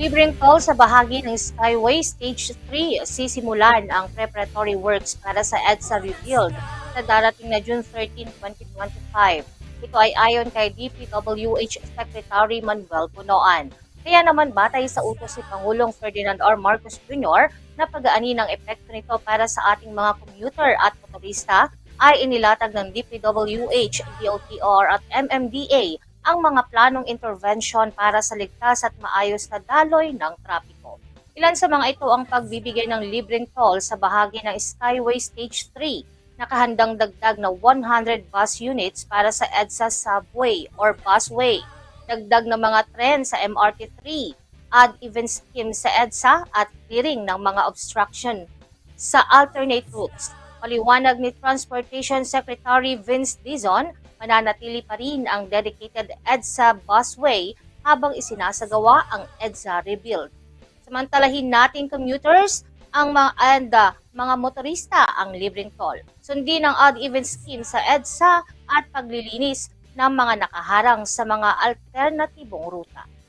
Libreng toll sa bahagi ng Skyway Stage 3 sisimulan ang preparatory works para sa EDSA Rebuild sa darating na June 13, 2025. Ito ay ayon kay DPWH Secretary Manuel Punoan. Kaya naman batay sa utos ni Pangulong Ferdinand R. Marcos Jr. na pag-aani ng epekto nito para sa ating mga commuter at motorista ay inilatag ng DPWH, DOTR at MMDA ang mga planong intervention para sa ligtas at maayos na daloy ng trapiko. Ilan sa mga ito ang pagbibigay ng libreng toll sa bahagi ng Skyway Stage 3, nakahandang dagdag na 100 bus units para sa EDSA subway or busway, dagdag na mga tren sa MRT3, add even scheme sa EDSA at clearing ng mga obstruction sa alternate routes. Paliwanag ni Transportation Secretary Vince Dizon, mananatili pa rin ang dedicated EDSA busway habang isinasagawa ang EDSA rebuild. Samantalahin natin commuters ang mga and uh, mga motorista ang libreng toll. Sundin ang odd-even scheme sa EDSA at paglilinis ng mga nakaharang sa mga alternatibong ruta.